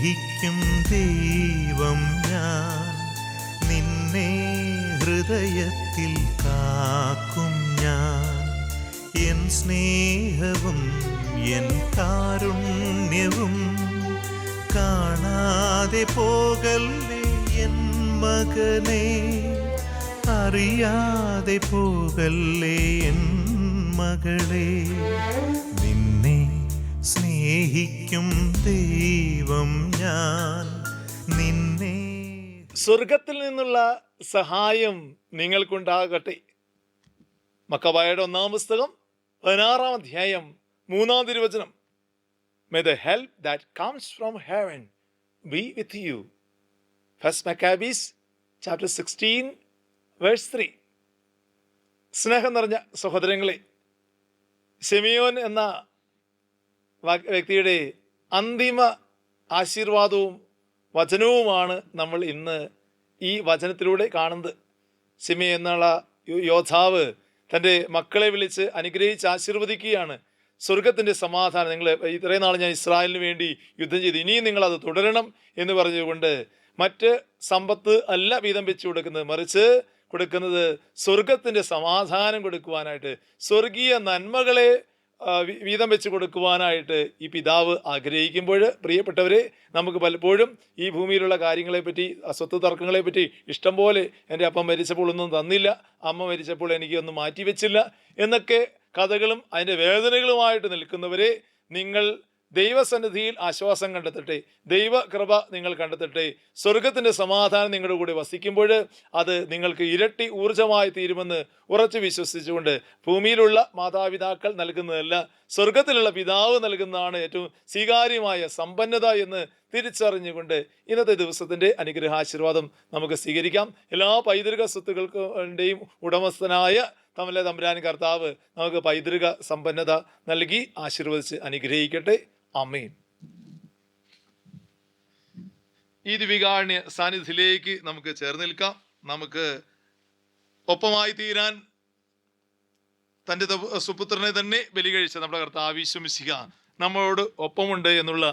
സ്നേഹിക്കും ദൈവം ഞാൻ. നിന്നെ ഹൃദയത്തിൽ കാക്കും ഞാൻ. എൻ സ്നേഹവും എൻ കാരുണ്യവും കാണാതെ പോകല്ലേ എൻ മകനെ? അറിയാതെ പോകല്ലേ എൻ മകളെ? സ്നേഹിക്കും ദൈവം ഞാൻ നിന്നെ. സ്വർഗത്തിൽ നിന്നുള്ള സഹായം നിങ്ങൾക്കുണ്ടാകട്ടെ. മക്കബായയുടെ ഒന്നാം പുസ്തകം പതിനാറാം അധ്യായം മൂന്നാം തിരുവചനം. May the help that comes from heaven be with you first Maccabees chapter sixteen verse three സ്നേഹം നിറഞ്ഞ സഹോദരങ്ങളെ സെമിയോൻ എന്ന വ്യക്തിയുടെ അന്തിമ ആശീർവാദവും വചനവുമാണ് നമ്മൾ ഇന്ന് ഈ വചനത്തിലൂടെ കാണുന്നത്. സിമി എന്നുള്ള യോദ്ധാവ് തന്റെ മക്കളെ വിളിച്ച് അനുഗ്രഹിച്ച് ആശീർവദിക്കുകയാണ്. സ്വർഗത്തിന്റെ സമാധാനം നിങ്ങൾ ഇത്രയും നാൾ ഞാൻ ഇസ്രായേലിന് വേണ്ടി യുദ്ധം ചെയ്തു. ഇനിയും നിങ്ങളത് തുടരണം എന്ന് പറഞ്ഞുകൊണ്ട് മറ്റ് സമ്പത്ത് അല്ല വീതം വെച്ച് കൊടുക്കുന്നത്. മറിച്ച് കൊടുക്കുന്നത് സ്വർഗത്തിന്റെ സമാധാനം കൊടുക്കുവാനായിട്ട്. സ്വർഗീയ നന്മകളെ വീതം വെച്ച് കൊടുക്കുവാനായിട്ട് ഈ പിതാവ് ആഗ്രഹിക്കുമ്പോൾ പ്രിയപ്പെട്ടവരെ നമുക്ക് പലപ്പോഴും ഈ ഭൂമിയിലുള്ള കാര്യങ്ങളെപ്പറ്റി അസ്വത്ത് സ്വത്ത് തർക്കങ്ങളെ പറ്റി ഇഷ്ടം പോലെ എന്റെ അപ്പം മരിച്ചപ്പോൾ ഒന്നും തന്നില്ല അമ്മ മരിച്ചപ്പോൾ എനിക്ക് ഒന്നും മാറ്റി വെച്ചില്ല എന്നൊക്കെ കഥകളും അതിന്റെ വേദനകളുമായിട്ട് നിൽക്കുന്നവരെ നിങ്ങൾ ദൈവസന്നിധിയിൽ ആശ്വാസം കണ്ടെത്തട്ടെ. ദൈവകൃപ നിങ്ങൾ കണ്ടെത്തട്ടെ. സ്വർഗത്തിന്റെ സമാധാനം നിങ്ങളുടെ കൂടെ വസിക്കുമ്പോൾ അത് നിങ്ങൾക്ക് ഇരട്ടി ഊർജമായി തീരുമെന്ന് ഉറച്ചു വിശ്വസിച്ചുകൊണ്ട് ഭൂമിയിലുള്ള മാതാപിതാക്കൾ നൽകുന്നതല്ല സ്വർഗത്തിലുള്ള പിതാവ് നൽകുന്നതാണ് ഏറ്റവും സ്വീകാര്യമായ സമ്പന്നത എന്ന് തിരിച്ചറിഞ്ഞുകൊണ്ട് ഇന്നത്തെ ദിവസത്തിന്റെ അനുഗ്രഹാശീർവാദം നമുക്ക് സ്വീകരിക്കാം. എല്ലാ പൈതൃക സ്വത്തുക്കൾക്കുടെയും ഉടമസ്ഥനായ തമല തമ്പുരാൻ കർത്താവ് നമുക്ക് പൈതൃക സമ്പന്നത നൽകി ആശീർവദിച്ച് അനുഗ്രഹിക്കട്ടെ. അമ്മീൻ ഈ ദിവികാണ്യ സാന്നിധ്യത്തിലേക്ക് നമുക്ക് ചേർന്ന് നിൽക്കാം. നമുക്ക് ഒപ്പമായി തീരാൻ തന്റെ സുപുത്രനെ തന്നെ ബലി കഴിച്ച നമ്മുടെ കർത്താവിശ്വമിശിക നമ്മളോട് ഒപ്പമുണ്ട് എന്നുള്ള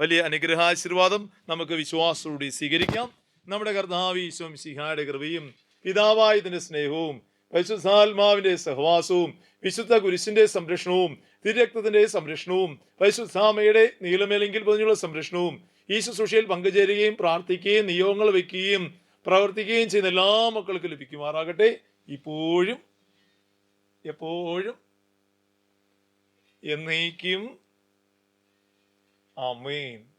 വലിയ അനുഗ്രഹാശീർവാദം നമുക്ക് വിശ്വാസത്തോടെ സ്വീകരിക്കാം. നമ്മുടെ കർത്താവിശ്വമിശിഹയുടെ കൃപയും പിതാവായതിന്റെ സ്നേഹവും പരിശുദ്ധാത്മാവിന്റെ സഹവാസവും വിശുദ്ധ കുരിശിന്റെ സംരക്ഷണവും തിരക്തത്തിന്റെ സംരക്ഷണവും പരിശുദ്ധാമയുടെ നീലമേലെങ്കിൽ പതിഞ്ഞുള്ള സംരക്ഷണവും ഈ ശുശ്രൂഷയിൽ പങ്കുചേരുകയും പ്രാർത്ഥിക്കുകയും നിയോഗങ്ങൾ വയ്ക്കുകയും പ്രവർത്തിക്കുകയും ചെയ്യുന്ന എല്ലാ മക്കൾക്കും ലഭിക്കുമാറാകട്ടെ. ഇപ്പോഴും എപ്പോഴും എന്നേക്കും. ആമേൻ.